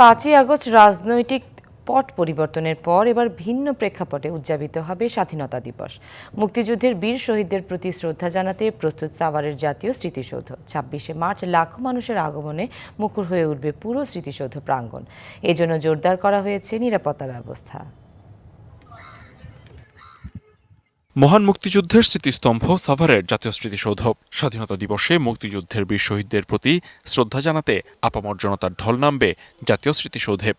পাঁচই আগস্ট রাজনৈতিক পট পরিবর্তনের পর এবার ভিন্ন প্রেক্ষাপটে উদযাপিত হবে স্বাধীনতা দিবস। মুক্তিযুদ্ধের বীর শহীদদের প্রতি শ্রদ্ধা জানাতে প্রস্তুত সাভারের জাতীয় স্মৃতিসৌধ। ছাব্বিশে মার্চ লাখো মানুষের আগমনে মুখর হয়ে উঠবে পুরো স্মৃতিসৌধ প্রাঙ্গণ। এজন্য জোরদার করা হয়েছে নিরাপত্তা ব্যবস্থা। মহান মুক্তিযুদ্ধের স্মৃতিস্তম্ভ সাভারের জাতীয় স্মৃতিসৌধ। স্বাধীনতা দিবসে মুক্তিযুদ্ধের বীর শহীদদের প্রতি শ্রদ্ধা জানাতে আপামর জনতার ঢল নামবে জাতীয় স্মৃতিসৌধে।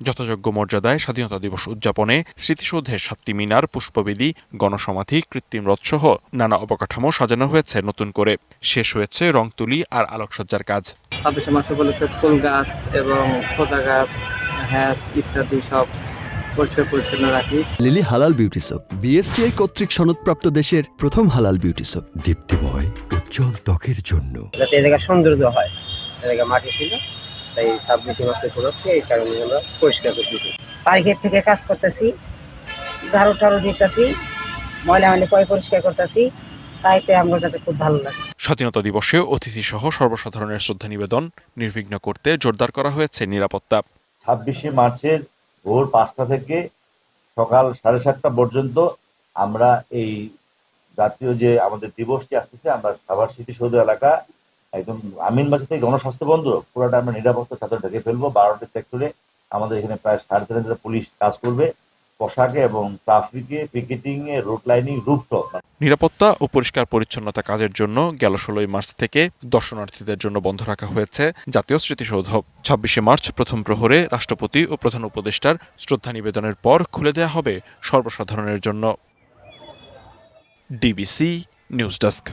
যথাযোগ্য মর্যাদায় স্বাধীনতা দিবস উদযাপনে স্মৃতিসৌধের সাতটি মিনার, পুষ্পবেদী, গণসমাধি, কৃত্রিম রথসহ নানা অবকাঠামো সাজানো হয়েছে নতুন করে। শেষ হয়েছে রং তুলি আর আলোকসজ্জার কাজ। ছাব্বিশে মাস উপলক্ষে ফুল গাছ এবং খোঁজা গাছ, হ্যাস ইত্যাদি সব পরিষ্কার পরিচ্ছন্ন রাখি। লিলি হালাল বিউটি সোপ বিএসটিআই কর্তৃক সনদপ্রাপ্ত দেশের প্রথম হালাল বিউটি সোপ। দীপ্তিময় উজ্জ্বল ত্বকের জন্য। যাতে এ জায়গায় সৌন্দর্য হয়। এ জায়গায় মাটি ছিল তাই ছাব্বিশে মাসের উপলক্ষে এই কারণে আমরা পরিষ্কার করতেছি তারিখের থেকে কাজ করতেছি ঝাড়ু টাড়ু দিতেছি ময়লা মানে পয় পরিষ্কার করতেছি তাইতে আমার কাছে খুব ভালো লাগে। স্বাধীনতা দিবসে অতিথি সহ সর্বসাধারণের শ্রদ্ধা নিবেদন নির্বিঘ্ন করতে জোরদার করা হয়েছে নিরাপত্তা। ছাব্বিশে মার্চের ভোর পাঁচটা থেকে সকাল সাড়ে সাতটা পর্যন্ত আমরা এই জাতীয় যে আমাদের দিবসটি আসতেছে, আমরা সাভার সিটি সৌধ এলাকা, একদম আমিন বাজার থেকে গণস্বাস্থ্য বন্ধ, পুরোটা আমরা নিরাপত্তা সাথে ঢেকে ফেলব, বারোটি সেক্টরে আমাদের এখানে প্রায় সাড়ে তিন হাজার পুলিশ কাজ করবে। পোশাকে এবং ট্রাফিকে পিকেটিং এ রুট লাইনিং, রুফটপ। নিরাপত্তা ও পরিষ্কার পরিচ্ছন্নতা কাজের জন্য গেল ষোলোই মার্চ থেকে দর্শনার্থীদের জন্য বন্ধ রাখা হয়েছে জাতীয় স্মৃতিসৌধ। ছাব্বিশে মার্চ প্রথম প্রহরে রাষ্ট্রপতি ও প্রধান উপদেষ্টার শ্রদ্ধা নিবেদনের পর খুলে দেওয়া হবে সর্বসাধারণের জন্য। DBC news desk.